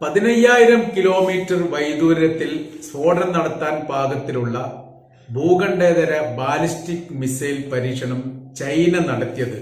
പതിനയ്യായിരം കിലോമീറ്റർ വൈദൂരത്തിൽ സ്ഫോടനം നടത്താൻ പാകത്തിലുള്ള ഭൂഖണ്ഡേതര ബാലിസ്റ്റിക് മിസൈൽ പരീക്ഷണം ചൈന നടത്തിയത്.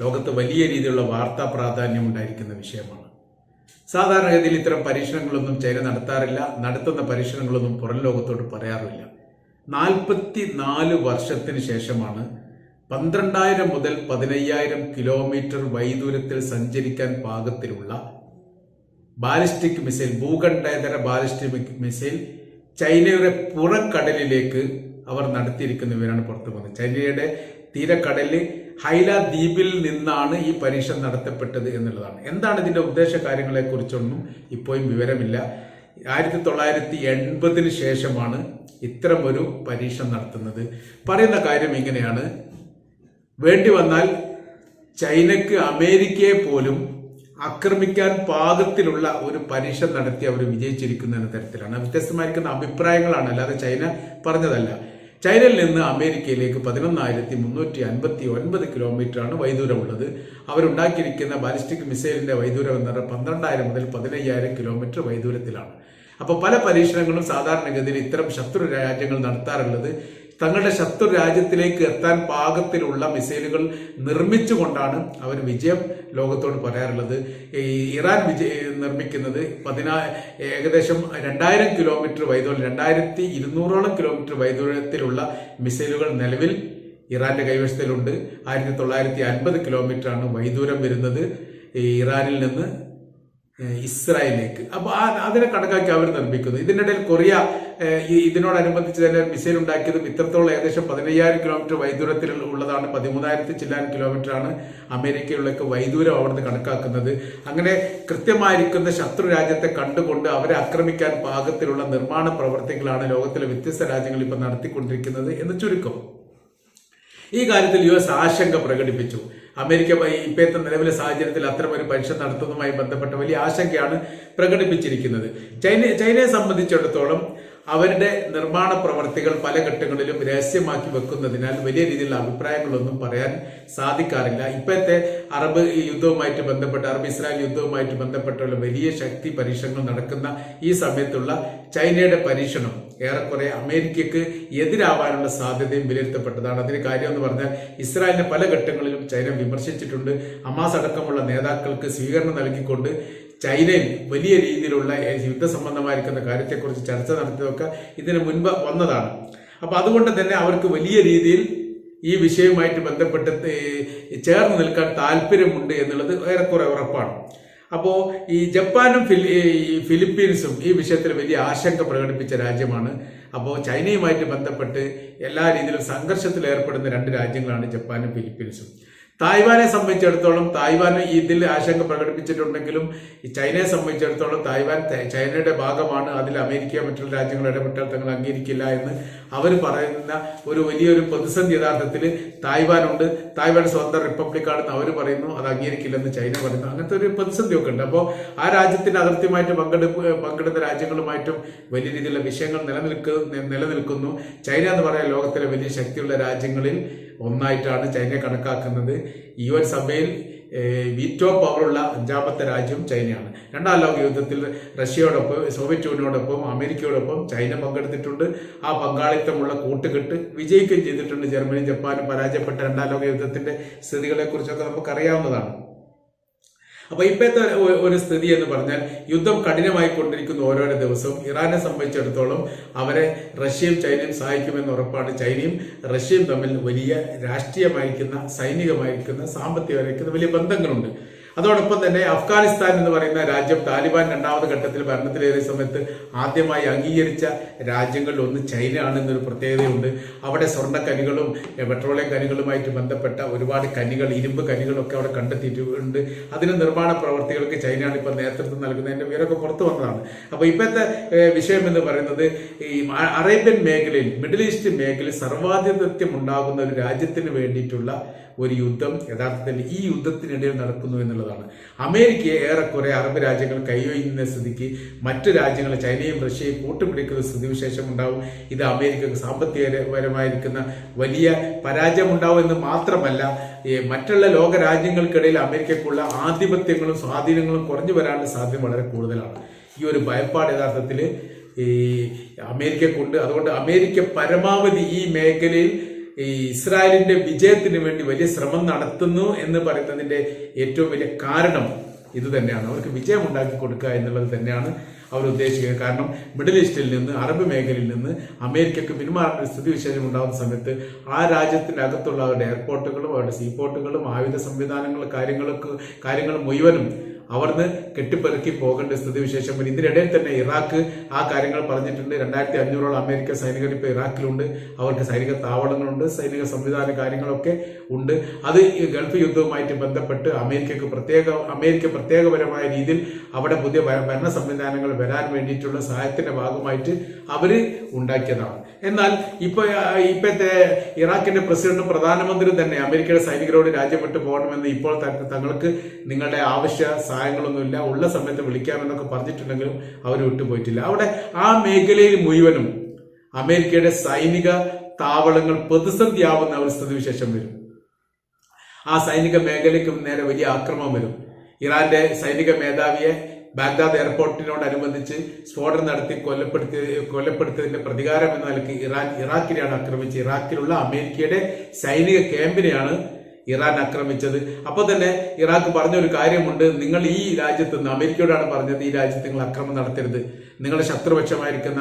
ലോകത്ത് വലിയ രീതിയിലുള്ള വാർത്താ പ്രാധാന്യം ഉണ്ടായിരിക്കുന്ന വിഷയമാണ്. സാധാരണഗതിയിൽ ഇത്തരം പരീക്ഷണങ്ങളൊന്നും ചൈന നടത്താറില്ല. നടത്തുന്ന പരീക്ഷണങ്ങളൊന്നും പുറം ലോകത്തോട് പറയാറില്ല. നാൽപ്പത്തി നാല് വർഷത്തിന് ശേഷമാണ് പന്ത്രണ്ടായിരം മുതൽ പതിനയ്യായിരം കിലോമീറ്റർ വൈദൂരത്തിൽ സഞ്ചരിക്കാൻ പാകത്തിലുള്ള ബാലിസ്റ്റിക് മിസൈൽ ഭൂഖണ്ഡേതര ബാലിസ്റ്റിക് മിസൈൽ ചൈനയുടെ പുറക്കടലിലേക്ക് അവർ നടത്തിയിരിക്കുന്ന വിവരമാണ് പുറത്തു വന്നത് ചൈനയുടെ തീരക്കടലിൽ ഹൈല ദ്വീപിൽ നിന്നാണ് ഈ പരീക്ഷ നടത്തപ്പെട്ടത് എന്നുള്ളതാണ്. എന്താണ് ഇതിന്റെ ഉദ്ദേശ കാര്യങ്ങളെ കുറിച്ചൊന്നും ഇപ്പോഴും വിവരമില്ല. ആയിരത്തി തൊള്ളായിരത്തി എൺപതിന് ശേഷമാണ് ഇത്തരം ഒരു പരീക്ഷ നടത്തുന്നത്. പറയുന്ന കാര്യം ഇങ്ങനെയാണ്. വേണ്ടി വന്നാൽ ചൈനക്ക് അമേരിക്കയെ പോലും ആക്രമിക്കാൻ പാകത്തിലുള്ള ഒരു പരീക്ഷ നടത്തി അവർ വിജയിച്ചിരിക്കുന്ന തരത്തിലാണ്. വ്യത്യസ്തമായിരിക്കുന്ന അഭിപ്രായങ്ങളാണ്. അല്ലാതെ ചൈന പറഞ്ഞതല്ല. ചൈനയിൽ നിന്ന് അമേരിക്കയിലേക്ക് പതിനൊന്നായിരത്തി മുന്നൂറ്റി അൻപത്തി ഒൻപത് കിലോമീറ്ററാണ് വൈദൂരമുള്ളത്. അവരുണ്ടാക്കിയിരിക്കുന്ന ബാലിസ്റ്റിക് മിസൈലിന്റെ വൈദൂരം എന്ന് പറഞ്ഞാൽ പന്ത്രണ്ടായിരം മുതൽ പതിനയ്യായിരം കിലോമീറ്റർ വൈദൂരത്തിലാണ്. അപ്പോൾ പല പരീക്ഷണങ്ങളും സാധാരണഗതിയിൽ ഇത്തരം ശത്രു രാജ്യങ്ങൾ നടത്താറുള്ളത് തങ്ങളുടെ ശത്രു രാജ്യത്തിലേക്ക് എത്താൻ പാകത്തിലുള്ള മിസൈലുകൾ നിർമ്മിച്ചുകൊണ്ടാണ് അവർ വിജയം ലോകത്തോട് പറയാറുള്ളത്. ഇറാൻ വിജയ നിർമ്മിക്കുന്നത് പതിനാ ഏകദേശം രണ്ടായിരം കിലോമീറ്റർ വൈദൂരം രണ്ടായിരത്തി ഇരുന്നൂറോളം കിലോമീറ്റർ വൈദൂരത്തിലുള്ള മിസൈലുകൾ നിലവിൽ ഇറാന്റെ കൈവശത്തിലുണ്ട്. ആയിരത്തി തൊള്ളായിരത്തി അൻപത് കിലോമീറ്റർ ആണ് വൈദൂരം വരുന്നത്. ഇറാനിൽ നിന്ന് ഇസ്രായേലിലേക്ക്. അപ്പോൾ ആ അതിനെ കണക്കാക്കി അവർ നിർമ്മിക്കുന്നു. ഇതിനിടയിൽ കൊറിയ ഈ ഇതിനോടനുബന്ധിച്ച് തന്നെ മിസൈൽ ഉണ്ടാക്കിയതും ഇത്രത്തോളം ഏകദേശം പതിനയ്യായിരം കിലോമീറ്റർ വൈദൂരത്തിൽ ഉള്ളതാണ്. പതിമൂന്നായിരത്തി ചില്ലാൻ കിലോമീറ്റർ ആണ് അമേരിക്കയിലേക്ക് വൈദൂരം അവിടുന്ന് കണക്കാക്കുന്നത്. അങ്ങനെ കൃത്യമായിരിക്കുന്ന ശത്രു രാജ്യത്തെ കണ്ടുകൊണ്ട് അവരെ ആക്രമിക്കാൻ പാകത്തിലുള്ള നിർമ്മാണ പ്രവർത്തികളാണ് ലോകത്തിലെ വ്യത്യസ്ത രാജ്യങ്ങൾ ഇപ്പോൾ നടത്തിക്കൊണ്ടിരിക്കുന്നത് എന്ന് ചുരുക്കം. ഈ കാര്യത്തിൽ യു എസ് ആശങ്ക പ്രകടിപ്പിച്ചു. അമേരിക്ക ഇപ്പോഴത്തെ നിലവിലെ സാഹചര്യത്തിൽ അത്തരം ഒരു പരീക്ഷ നടത്തുന്നതുമായി ബന്ധപ്പെട്ട വലിയ ആശങ്കയാണ് പ്രകടിപ്പിച്ചിരിക്കുന്നത്. ചൈന ചൈനയെ സംബന്ധിച്ചിടത്തോളം അവരുടെ നിർമ്മാണ പ്രവർത്തികൾ പല ഘട്ടങ്ങളിലും രഹസ്യമാക്കി വെക്കുന്നതിനാൽ വലിയ രീതിയിലുള്ള അഭിപ്രായങ്ങളൊന്നും പറയാൻ സാധിക്കാറില്ല. ഇപ്പോഴത്തെ അറബ് യുദ്ധവുമായിട്ട് ബന്ധപ്പെട്ട അറബ് ഇസ്രായേൽ യുദ്ധവുമായിട്ട് ബന്ധപ്പെട്ടുള്ള വലിയ ശക്തി പരീക്ഷണങ്ങൾ നടക്കുന്ന ഈ സമയത്തുള്ള ചൈനയുടെ പരീക്ഷണം ഏറെക്കുറെ അമേരിക്കയ്ക്ക് എതിരാവാനുള്ള സാധ്യതയും വിലയിരുത്തപ്പെട്ടതാണ്. അതിന് കാര്യം എന്ന് പറഞ്ഞാൽ ഇസ്രായേലിന്റെ പല ഘട്ടങ്ങളിലും ചൈന വിമർശിച്ചിട്ടുണ്ട്. അമാസ് അടക്കമുള്ള നേതാക്കൾക്ക് സ്വീകരണം നൽകിക്കൊണ്ട് ചൈനയിൽ വലിയ രീതിയിലുള്ള യുദ്ധസംബന്ധമായിരിക്കുന്ന കാര്യത്തെക്കുറിച്ച് ചർച്ച നടത്തിയതൊക്കെ ഇതിന് മുൻപ് വന്നതാണ്. അപ്പൊ അതുകൊണ്ട് തന്നെ അവർക്ക് വലിയ രീതിയിൽ ഈ വിഷയവുമായിട്ട് ബന്ധപ്പെട്ട് ചേർന്ന് നിൽക്കാൻ താല്പര്യമുണ്ട് എന്നുള്ളത് ഏറെക്കുറെ ഉറപ്പാണ്. അപ്പോൾ ഈ ജപ്പാനും ഫിലി- ഫിലിപ്പീൻസും ഈ വിഷയത്തിൽ വലിയ ആശങ്ക പ്രകടിപ്പിച്ച രാജ്യമാണ്. അപ്പോൾ ചൈനയുമായിട്ട് ബന്ധപ്പെട്ട് എല്ലാ രീതിയിലും സംഘർഷത്തിൽ ഏർപ്പെടുന്ന രണ്ട് രാജ്യങ്ങളാണ് ജപ്പാനും ഫിലിപ്പീൻസും. തായ്വാനെ സംബന്ധിച്ചിടത്തോളം തായ്വാൻ ഇതിൽ ആശങ്ക പ്രകടിപ്പിച്ചിട്ടുണ്ടെങ്കിലും ഈ ചൈനയെ സംബന്ധിച്ചിടത്തോളം തായ്വാൻ ചൈനയുടെ ഭാഗമാണ്. അതിൽ അമേരിക്ക മറ്റുള്ള രാജ്യങ്ങൾ ഇടപെട്ടാൽ തങ്ങൾ അംഗീകരിക്കില്ല എന്ന് അവർ പറയുന്ന ഒരു വലിയൊരു പ്രതിസന്ധി യഥാർത്ഥത്തിൽ തായ്വാനുണ്ട്. തായ്വാൻ സ്വന്തം റിപ്പബ്ലിക്കാണെന്ന് അവർ പറയുന്നു. അത് അംഗീകരിക്കില്ലെന്ന് ചൈന പറയുന്നു. അങ്ങനത്തെ ഒരു പ്രതിസന്ധി ഒക്കെ ഉണ്ട്. അപ്പോൾ ആ രാജ്യത്തിന്റെ അതിർത്തിയുമായിട്ട് പങ്കെടുപ്പ് പങ്കെടുത്ത രാജ്യങ്ങളുമായിട്ടും വലിയ രീതിയിലുള്ള വിഷയങ്ങൾ നിലനിൽക്കുന്നു നിലനിൽക്കുന്നു. ചൈന എന്ന് പറയാൻ ലോകത്തിലെ വലിയ ശക്തിയുള്ള രാജ്യങ്ങളിൽ ഒന്നായിട്ടാണ് ചൈന കണക്കാക്കുന്നത്. യു എൻ സഭയിൽ വീറ്റോ പവറുള്ള അഞ്ചാമത്തെ രാജ്യം ചൈനയാണ്. രണ്ടാം ലോക യുദ്ധത്തിൽ റഷ്യയോടൊപ്പം സോവിയറ്റ് യൂണിയനോടൊപ്പം അമേരിക്കയോടൊപ്പം ചൈന പങ്കെടുത്തിട്ടുണ്ട്. ആ പങ്കാളിത്തമുള്ള കൂട്ടുകെട്ട് വിജയിക്കുകയും ചെയ്തിട്ടുണ്ട്. ജർമ്മനി ജപ്പാനും പരാജയപ്പെട്ട രണ്ടാം ലോക യുദ്ധത്തിന്റെ സ്ഥിതികളെക്കുറിച്ചൊക്കെ നമുക്കറിയാവുന്നതാണ്. അപ്പൊ ഇപ്പോഴത്തെ ഒരു- ഒരു സ്ഥിതി എന്ന് പറഞ്ഞാൽ യുദ്ധം കഠിനമായി കൊണ്ടിരിക്കുന്ന ഓരോരോ ദിവസവും ഇറാനെ സംബന്ധിച്ചിടത്തോളം അവരെ റഷ്യയും ചൈനയും സഹായിക്കുമെന്ന് ഉറപ്പാണ്. ചൈനയും റഷ്യയും തമ്മിൽ വലിയ രാഷ്ട്രീയമായിരിക്കുന്ന സൈനികമായിരിക്കുന്ന സാമ്പത്തികമായിരിക്കുന്ന വലിയ ബന്ധങ്ങളുണ്ട്. അതോടൊപ്പം തന്നെ അഫ്ഗാനിസ്ഥാൻ എന്ന് പറയുന്ന രാജ്യം താലിബാൻ രണ്ടാമത് ഘട്ടത്തിൽ ഭരണത്തിലേറിയ സമയത്ത് ആദ്യമായി അംഗീകരിച്ച രാജ്യങ്ങളിൽ ഒന്ന് ചൈന ആണെന്നൊരു പ്രത്യേകതയുണ്ട്. അവിടെ സ്വർണ കനികളും പെട്രോളിയം കനികളുമായിട്ട് ബന്ധപ്പെട്ട ഒരുപാട് കനികൾ ഇരുമ്പ് കനികളൊക്കെ അവിടെ കണ്ടെത്തിയിട്ടുണ്ട്. അതിന് നിർമ്മാണ പ്രവർത്തികൾക്ക് ചൈനയാണ് ഇപ്പോൾ നേതൃത്വം നൽകുന്നതിന്റെ വിവരമൊക്കെ പുറത്തു വന്നതാണ്. അപ്പോൾ ഇപ്പോഴത്തെ വിഷയം എന്ന് പറയുന്നത് ഈ അറേബ്യൻ മേഖലയിൽ മിഡിൽ ഈസ്റ്റ് മേഖലയിൽ സർവാധിപത്യം ഉണ്ടാകുന്ന ഒരു രാജ്യത്തിന് വേണ്ടിയിട്ടുള്ള ഒരു യുദ്ധം യഥാർത്ഥത്തിൽ ഈ യുദ്ധത്തിനിടയിൽ നടക്കുന്നു എന്നുള്ളതാണ്. അമേരിക്കയെ ഏറെക്കുറെ അറബ് രാജ്യങ്ങൾ കൈയൊഴിയുന്ന സ്ഥിതിക്ക് മറ്റു രാജ്യങ്ങൾ ചൈനയും റഷ്യയും കൂട്ടുപിടിക്കുന്ന സ്ഥിതിവിശേഷം ഉണ്ടാവും. ഇത് അമേരിക്കക്ക് സാമ്പത്തികപരമായിരിക്കുന്ന വലിയ പരാജയം ഉണ്ടാവും എന്ന് മാത്രമല്ല മറ്റുള്ള ലോക രാജ്യങ്ങൾക്കിടയിൽ അമേരിക്കക്കുള്ള ആധിപത്യങ്ങളും സ്വാധീനങ്ങളും കുറഞ്ഞു വരാനുള്ള സാധ്യത വളരെ കൂടുതലാണ്. ഈ ഒരു ഭയപ്പാട് യഥാർത്ഥത്തിൽ ഈ അമേരിക്കക്കുണ്ട് അതുകൊണ്ട് അമേരിക്ക പരമാവധി ഈ മേഖലയിൽ ഈ ഇസ്രായേലിന്റെ വിജയത്തിന് വേണ്ടി വലിയ ശ്രമം നടത്തുന്നു എന്ന് പറയുന്നതിന്റെ ഏറ്റവും വലിയ കാരണം ഇത് തന്നെയാണ്. അവർക്ക് വിജയം ഉണ്ടാക്കി കൊടുക്കുക എന്നുള്ളത് തന്നെയാണ് അവർ ഉദ്ദേശിക്കുന്നത്. കാരണം മിഡിൽ ഈസ്റ്റിൽ നിന്ന് അറബ് മേഖലയിൽ നിന്ന് അമേരിക്കക്ക് പിന്മാറേണ്ട ഒരു സ്ഥിതിവിശേഷം ഉണ്ടാകുന്ന സമയത്ത് ആ രാജ്യത്തിന്റെ അകത്തുള്ള അവരുടെ എയർപോർട്ടുകളും അവരുടെ സീപോർട്ടുകളും ആയുധ സംവിധാനങ്ങളും കാര്യങ്ങളൊക്കെ കാര്യങ്ങൾ മുഴുവനും അവിടുന്ന് കെട്ടിപ്പെറുക്കി പോകേണ്ട സ്ഥിതിവിശേഷം വരും ഇതിനിടയിൽ തന്നെ ഇറാഖ് ആ കാര്യങ്ങൾ പറഞ്ഞിട്ടുണ്ട്. രണ്ടായിരത്തി അഞ്ഞൂറോളം അമേരിക്കൻ സൈനികർ ഇപ്പോൾ ഇറാഖിലുണ്ട്. അവർക്ക് സൈനിക താവളങ്ങളുണ്ട്. സൈനിക സംവിധാന കാര്യങ്ങളൊക്കെ ഉണ്ട്. അത് ഗൾഫ് യുദ്ധവുമായിട്ട് ബന്ധപ്പെട്ട് അമേരിക്കക്ക് പ്രത്യേക അമേരിക്ക പ്രത്യേകപരമായ രീതിയിൽ അവിടെ പുതിയ ഭര- ഭരണ സംവിധാനങ്ങൾ വരാൻ വേണ്ടിയിട്ടുള്ള സഹായത്തിന്റെ ഭാഗമായിട്ട് അവർ ഉണ്ടാക്കിയതാണ്. എന്നാൽ ഇപ്പൊ ഇപ്പോഴത്തെ ഇറാഖിന്റെ പ്രസിഡന്റ് പ്രധാനമന്ത്രി തന്നെ അമേരിക്കയുടെ സൈനികരോട് രാജ്യം വിട്ടു പോകണമെന്ന് ഇപ്പോൾ തങ്ങൾക്ക് നിങ്ങളുടെ ആവശ്യ സഹായങ്ങളൊന്നുമില്ല. ഉള്ള സമയത്ത് വിളിക്കാമെന്നൊക്കെ പറഞ്ഞിട്ടുണ്ടെങ്കിലും അവർ വിട്ടുപോയിട്ടില്ല. അവിടെ ആ മേഖലയിൽ മുഴുവനും അമേരിക്കയുടെ സൈനിക താവളങ്ങൾ പ്രതിസന്ധിയാവുന്ന ഒരു സ്ഥിതിവിശേഷം വരും. ആ സൈനിക മേഖലയ്ക്ക് നേരെ വലിയ ആക്രമണം വരും. ഇറാന്റെ സൈനിക മേധാവിയെ ബാഗ്ദാദ് എയർപോർട്ടിനോടനുബന്ധിച്ച് സ്ഫോടനം നടത്തി കൊല്ലപ്പെടുത്തി കൊല്ലപ്പെടുത്തിയതിന്റെ പ്രതികാരം എന്ന നിലയ്ക്ക് ഇറാൻ ഇറാഖിനെയാണ് ആക്രമിച്ച് ഇറാഖിലുള്ള അമേരിക്കയുടെ സൈനിക ക്യാമ്പിനെയാണ് ഇറാൻ ആക്രമിച്ചത്. അപ്പോൾ തന്നെ ഇറാഖ് പറഞ്ഞൊരു കാര്യമുണ്ട്. നിങ്ങൾ ഈ രാജ്യത്ത് നിന്ന് അമേരിക്കയോടാണ് പറഞ്ഞത് ഈ രാജ്യത്ത് നിങ്ങൾ അക്രമം നടത്തരുത്. നിങ്ങളുടെ ശത്രുപക്ഷമായിരിക്കുന്ന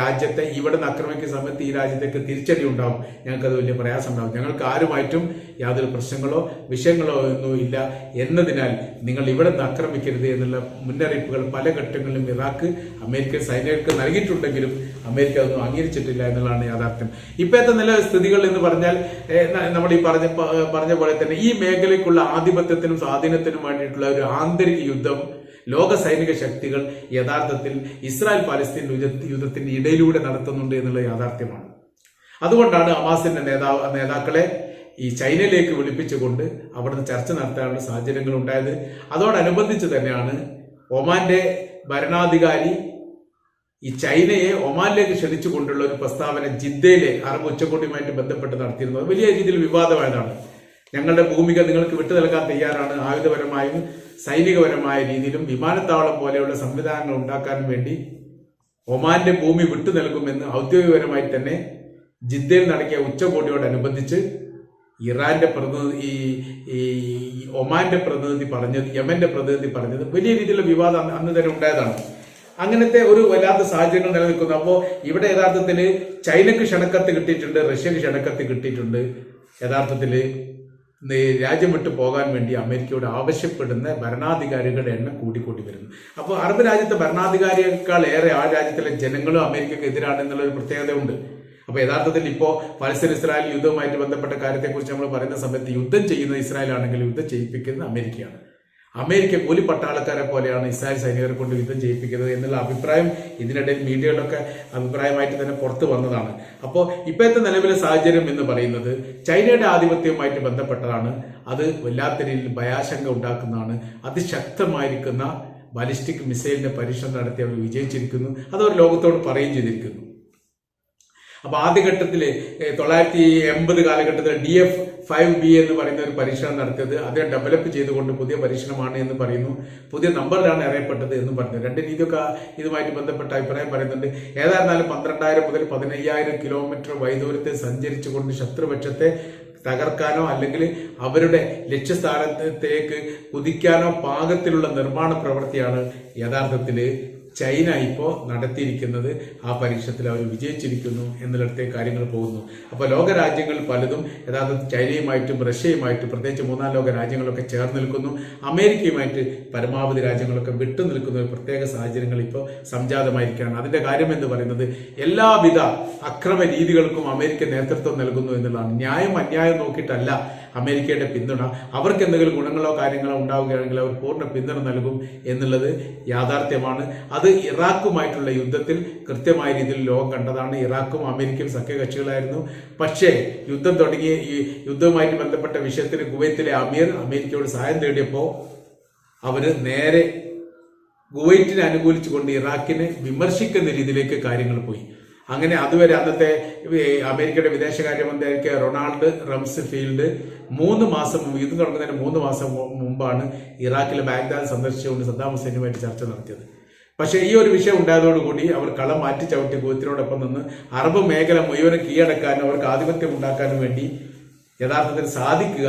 രാജ്യത്തെ ഇവിടെ നിന്ന് ആക്രമിക്കുന്ന സമയത്ത് ഈ രാജ്യത്തേക്ക് തിരിച്ചടി ഉണ്ടാവും. ഞങ്ങൾക്കത് വലിയ പ്രയാസം ഉണ്ടാവും ഞങ്ങൾക്ക് ആരുമായിട്ടും യാതൊരു പ്രശ്നങ്ങളോ വിഷയങ്ങളോ ഒന്നും ഇല്ല എന്നതിനാൽ നിങ്ങൾ ഇവിടെ നിന്ന് ആക്രമിക്കരുത് എന്നുള്ള മുന്നറിയിപ്പുകൾ പല ഘട്ടങ്ങളിലും ഇറാഖ് അമേരിക്കൻ സൈനികർക്ക് നൽകിയിട്ടുണ്ടെങ്കിലും അമേരിക്ക അതൊന്നും അംഗീകരിച്ചിട്ടില്ല എന്നുള്ളതാണ് യാഥാർത്ഥ്യം. ഇപ്പോഴത്തെ നില സ്ഥിതികൾ എന്ന് പറഞ്ഞാൽ നമ്മൾ ഈ പറഞ്ഞ പറഞ്ഞ പോലെ തന്നെ ഈ മേഖലയ്ക്കുള്ള ആധിപത്യത്തിനും സ്വാധീനത്തിനും വേണ്ടിയിട്ടുള്ള ഒരു ആന്തരിക യുദ്ധം ലോക സൈനിക ശക്തികൾ യഥാർത്ഥത്തിൽ ഇസ്രായേൽ പാലസ്തീൻ യുദ്ധത്തിന്റെ ഇടയിലൂടെ നടത്തുന്നുണ്ട് എന്നുള്ള യാഥാർത്ഥ്യമാണ്. അതുകൊണ്ടാണ് അമാസിന്റെ നേതാവ് നേതാക്കളെ ഈ ചൈനയിലേക്ക് വിളിപ്പിച്ചുകൊണ്ട് അവിടുന്ന് ചർച്ച നടത്താനുള്ള സാഹചര്യങ്ങൾ ഉണ്ടായത്. അതോടനുബന്ധിച്ച് തന്നെയാണ് ഒമാന്റെ ഭരണാധികാരി ഈ ചൈനയെ ഒമാനിലേക്ക് ക്ഷണിച്ചുകൊണ്ടുള്ള ഒരു പ്രസ്താവന ജിദ്ദയിലെ അറബ് ഉച്ചകോടിയുമായിട്ട് ബന്ധപ്പെട്ട് നടത്തിയിരുന്നത്. വലിയ രീതിയിൽ വിവാദമായതാണ്. ഞങ്ങളുടെ ഭൂമിക നിങ്ങൾക്ക് വിട്ടു നൽകാൻ തയ്യാറാണ്. ആയുധപരമായും സൈനികപരമായ രീതിയിലും വിമാനത്താവളം പോലെയുള്ള സംവിധാനങ്ങൾ ഉണ്ടാക്കാൻ വേണ്ടി ഒമാന്റെ ഭൂമി വിട്ടു നൽകുമെന്ന് ഔദ്യോഗികപരമായി തന്നെ ജിദ്ദയിൽ നടക്കിയ ഉച്ചകോടിയോടനുബന്ധിച്ച് ഇറാന്റെ പ്രതിനിധി ഈ ഒമാന്റെ പ്രതിനിധി പറഞ്ഞത് യമന്റെ പ്രതിനിധി പറഞ്ഞത് വലിയ രീതിയിലുള്ള വിവാദം അന്ന് തന്നെ ഉണ്ടായതാണ്. അങ്ങനത്തെ ഒരു വല്ലാത്ത സാഹചര്യങ്ങൾ നിലനിൽക്കുന്നു. അപ്പോൾ ഇവിടെ യഥാർത്ഥത്തിൽ ചൈനക്ക് ക്ഷണക്കത്ത് കിട്ടിയിട്ടുണ്ട് റഷ്യക്ക് ക്ഷണക്കത്ത് കിട്ടിയിട്ടുണ്ട്. യഥാർത്ഥത്തിൽ രാജ്യം വിട്ടു പോകാൻ വേണ്ടി അമേരിക്കയോട് ആവശ്യപ്പെടുന്ന ഭരണാധികാരികളുടെ എണ്ണം കൂടിക്കൂട്ടി വരുന്നു. അപ്പോൾ അറബ് രാജ്യത്തെ ഭരണാധികാരിയേക്കാൾ ഏറെ ആ രാജ്യത്തിലെ ജനങ്ങളും അമേരിക്കക്ക് എതിരാണെന്നുള്ള ഒരു പ്രത്യേകതയുണ്ട്. അപ്പോൾ യഥാർത്ഥത്തിൽ ഇപ്പോൾ പലസ്തീൻ ഇസ്രായേൽ യുദ്ധവുമായിട്ട് ബന്ധപ്പെട്ട കാര്യത്തെക്കുറിച്ച് നമ്മൾ പറയുന്ന സമയത്ത് യുദ്ധം ചെയ്യുന്നത് ഇസ്രായേൽ ആണെങ്കിൽ യുദ്ധം ചെയ്യിപ്പിക്കുന്നത് അമേരിക്കയാണ്. അമേരിക്ക കൂലി പട്ടാളക്കാരെ പോലെയാണ് ഇസ്രായേൽ സൈനികരെ കൊണ്ട് യുദ്ധം ചെയ്യിപ്പിക്കുന്നത് എന്നുള്ള അഭിപ്രായം ഇതിനിടയിൽ മീഡിയയുടെയൊക്കെ അഭിപ്രായമായിട്ട് തന്നെ പുറത്തു വന്നതാണ്. അപ്പോൾ ഇപ്പോഴത്തെ നിലവിലെ സാഹചര്യം എന്ന് പറയുന്നത് ചൈനയുടെ ആധിപത്യവുമായിട്ട് ബന്ധപ്പെട്ടതാണ്. അത് വല്ലാത്ത രീതിയിൽ ഭയാശങ്ക ഉണ്ടാക്കുന്നതാണ്. അതിശക്തമായിരിക്കുന്ന ബാലിസ്റ്റിക് മിസൈലിന്റെ പരീക്ഷണം നടത്തി അവർ വിജയിച്ചിരിക്കുന്നു. അത് അവർ ലോകത്തോട് പറയുകയും ചെയ്തിരിക്കുന്നു. അപ്പൊ ആദ്യഘട്ടത്തിൽ തൊള്ളായിരത്തി എൺപത് കാലഘട്ടത്തിൽ ഡി എഫ് ഫൈവ് ബി എന്ന് പറയുന്ന ഒരു പരീക്ഷണം നടത്തിയത്. അത് ഡെവലപ്പ് ചെയ്തുകൊണ്ട് പുതിയ പരീക്ഷണമാണ് എന്ന് പറയുന്നു. പുതിയ നമ്പറിലാണ് അറിയപ്പെട്ടത് എന്ന് പറഞ്ഞു. രണ്ട് രീതിയൊക്കെ ഇതുമായിട്ട് ബന്ധപ്പെട്ട അഭിപ്രായം പറയുന്നുണ്ട്. ഏതായിരുന്നാലും പന്ത്രണ്ടായിരം മുതൽ പതിനയ്യായിരം കിലോമീറ്റർ വൈദൂരത്തെ സഞ്ചരിച്ചുകൊണ്ട് ശത്രുപക്ഷത്തെ തകർക്കാനോ അല്ലെങ്കിൽ അവരുടെ ലക്ഷ്യസ്ഥാനത്തേക്ക് കുതിക്കാനോ പാകത്തിലുള്ള നിർമ്മാണ പ്രവൃത്തിയാണ് യഥാർത്ഥത്തിൽ ചൈന ഇപ്പോൾ നടത്തിയിരിക്കുന്നത് ആ പരീക്ഷണത്തിൽ അവർ വിജയിച്ചിരിക്കുന്നു എന്നിടത്തേക്ക് കാര്യങ്ങൾ പോകുന്നു. അപ്പോൾ ലോകരാജ്യങ്ങൾ പലതും യഥാർത്ഥത്തിൽ ചൈനയുമായിട്ടും റഷ്യയുമായിട്ടും പ്രത്യേകിച്ച് മൂന്നാം ലോക രാജ്യങ്ങളൊക്കെ ചേർന്ന് നിൽക്കുന്നു. അമേരിക്കയുമായിട്ട് പരമാവധി രാജ്യങ്ങളൊക്കെ വിട്ടു നിൽക്കുന്ന ഒരു പ്രത്യേക സാഹചര്യങ്ങൾ ഇപ്പോൾ സംജാതമായിരിക്കുകയാണ്. അതിന്റെ കാര്യം എന്ന് പറയുന്നത് എല്ലാവിധ അക്രമ രീതികൾക്കും അമേരിക്ക നേതൃത്വം നൽകുന്നു എന്നുള്ളതാണ്. ന്യായം അന്യായം നോക്കിയിട്ടല്ല. അമേരിക്കയുടെ പിന്തുണ അവർക്ക് എന്തെങ്കിലും ഗുണങ്ങളോ കാര്യങ്ങളോ ഉണ്ടാവുകയാണെങ്കിൽ അവർ പൂർണ പിന്തുണ നൽകും എന്നുള്ളത് യാഥാർത്ഥ്യമാണ്. അത് ഇറാഖുമായിട്ടുള്ള യുദ്ധത്തിൽ കൃത്യമായ രീതിയിൽ ലോകം കണ്ടതാണ്. ഇറാഖും അമേരിക്കയും സഖ്യകക്ഷികളായിരുന്നു. പക്ഷേ യുദ്ധം തുടങ്ങിയ ഈ യുദ്ധവുമായിട്ട് ബന്ധപ്പെട്ട വിഷയത്തിൽ കുവൈത്തിലെ അമീർ അമേരിക്കയോട് സഹായം തേടിയപ്പോൾ അവർ നേരെ കുവൈറ്റിനെ അനുകൂലിച്ചുകൊണ്ട് ഇറാഖിനെ വിമർശിക്കുന്ന രീതിയിലേക്ക് കാര്യങ്ങൾ പോയി. അങ്ങനെ അതുവരെ അന്നത്തെ അമേരിക്കയുടെ വിദേശകാര്യമന്ത്രിക്ക് റൊണാൾഡ് റംസ് ഫീൽഡ് മൂന്ന് മാസം യുദ്ധം തുടങ്ങുന്നതിന് മൂന്ന് മാസം മുമ്പാണ് ഇറാഖിലെ ബാഗ്ദാദ് സന്ദർശിച്ചുകൊണ്ട് സദ്ദാം ഹുസൈനുമായിട്ട് ചർച്ച നടത്തിയത്. പക്ഷേ ഈ ഒരു വിഷയം ഉണ്ടായതോടുകൂടി അവർ കളം മാറ്റി ചവിട്ടി കൂത്തിനോടൊപ്പം നിന്ന് അറബ് മേഖല മുഴുവനും കീഴടക്കാനും അവർക്ക് ആധിപത്യം ഉണ്ടാക്കാനും വേണ്ടി യഥാർത്ഥത്തിൽ സാധിക്കുക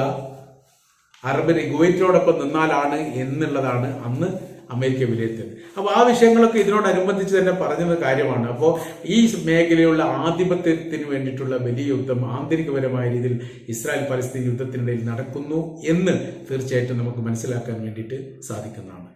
അറബിന് കുവൈറ്റിനോടൊപ്പം നിന്നാലാണ് എന്നുള്ളതാണ് അന്ന് അമേരിക്ക വിലയിരുത്തിയത്. അപ്പോൾ ആ വിഷയങ്ങളൊക്കെ ഇതിനോടനുബന്ധിച്ച് തന്നെ പറഞ്ഞത് കാര്യമാണ്. അപ്പോൾ ഈ മേഖലയുള്ള ആധിപത്യത്തിന് വേണ്ടിയിട്ടുള്ള വലിയ യുദ്ധം ആന്തരികപരമായ രീതിയിൽ ഇസ്രായേൽ പലസ്തീൻ യുദ്ധത്തിനിടയിൽ നടക്കുന്നു എന്ന് തീർച്ചയായിട്ടും നമുക്ക് മനസ്സിലാക്കാൻ വേണ്ടിയിട്ട് സാധിക്കുന്നതാണ്.